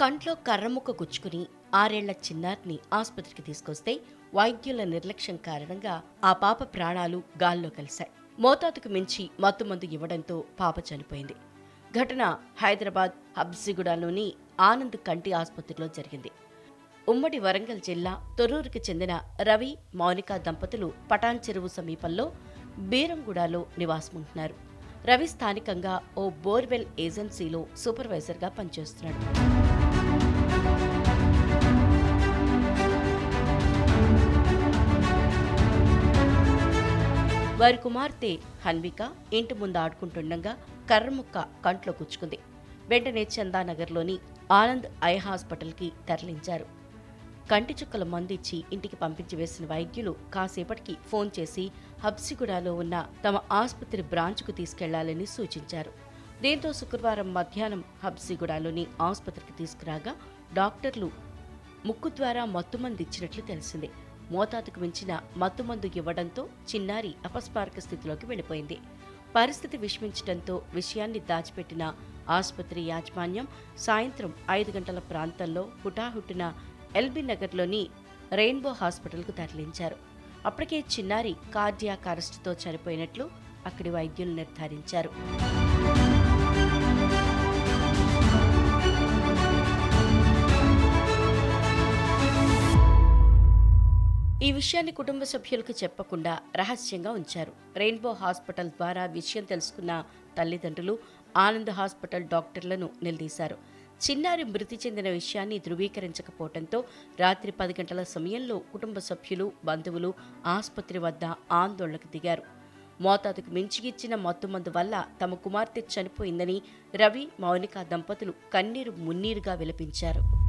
కంట్లో కర్రముక్క గుచ్చుకుని ఆరేళ్ళ చిన్నారిని ఆసుపత్రికి తీసుకొస్తే వైద్యుల నిర్లక్ష్యం కారణంగా ఆ పాప ప్రాణాలు గాల్లో కలిశాయి. మోతాదుకు మించి మత్తుమందు ఇవ్వడంతో పాప చనిపోయింది. ఘటన హైదరాబాద్ హబ్సిగూడలోని ఆనంద్ కంటి ఆసుపత్రిలో జరిగింది. ఉమ్మడి వరంగల్ జిల్లా తొర్రూరుకి చెందిన రవి మౌనిక దంపతులు పటాన్ చెరువు సమీపంలో బీరంగూడలో నివాసముంటున్నారు. రవి స్థానికంగా ఓ బోర్వెల్ ఏజెన్సీలో సూపర్వైజర్గా పనిచేస్తున్నాడు. వారి కుమార్తె హన్విక ఇంటి ముందు ఆడుకుంటుండగా కర్రముక్క కంట్లో గుచ్చుకుంది వెంటనే చందానగర్లోని ఆనంద్ ఐ హాస్పిటల్కి తరలించారు. కంటి చుక్కల మందిచ్చి ఇంటికి పంపించి వేసిన వైద్యులు కాసేపటికి ఫోన్ చేసి హబ్సిగూడలో ఉన్న తమ ఆసుపత్రి బ్రాంచ్కు తీసుకెళ్ళాలని సూచించారు. దీంతో శుక్రవారం మధ్యాహ్నం హబ్సిగూడలోని ఆసుపత్రికి తీసుకురాగా డాక్టర్లు ముక్కు ద్వారా మత్తుమందు ఇచ్చినట్లు తెలిసింది. మోతాదుకు మించిన మత్తుమందు ఇవ్వడంతో చిన్నారి అపస్మారక స్థితిలోకి వెళ్ళిపోయింది. పరిస్థితి విషమించడంతో విషయాన్ని దాచిపెట్టిన ఆసుపత్రి యాజమాన్యం సాయంత్రం ఐదు గంటల ప్రాంతంలో హుటాహుటిన ఎల్బీ నగర్లోని రెయిన్బో హాస్పిటల్కు తరలించారు. అప్పటికే చిన్నారి కార్డియాక్ అరెస్టుతో చనిపోయినట్లు అక్కడి వైద్యులు నిర్ధారించారు. ఈ విషయాన్ని కుటుంబ సభ్యులకు చెప్పకుండా రహస్యంగా ఉంచారు. రెయిన్బో హాస్పిటల్ ద్వారా విషయం తెలుసుకున్న తల్లిదండ్రులు ఆనంద్ హాస్పిటల్ డాక్టర్లను నిలదీశారు. చిన్నారి మృతి చెందిన విషయాన్ని ధృవీకరించకపోవడంతో రాత్రి పది గంటల సమయంలో కుటుంబ సభ్యులు బంధువులు ఆసుపత్రి వద్ద ఆందోళనకు దిగారు. మోతాదుకు మించి ఇచ్చిన మత్తుమందు వల్ల తమ కుమార్తె చనిపోయిందని రవి మౌనిక దంపతులు కన్నీరు మున్నీరుగా విలపించారు.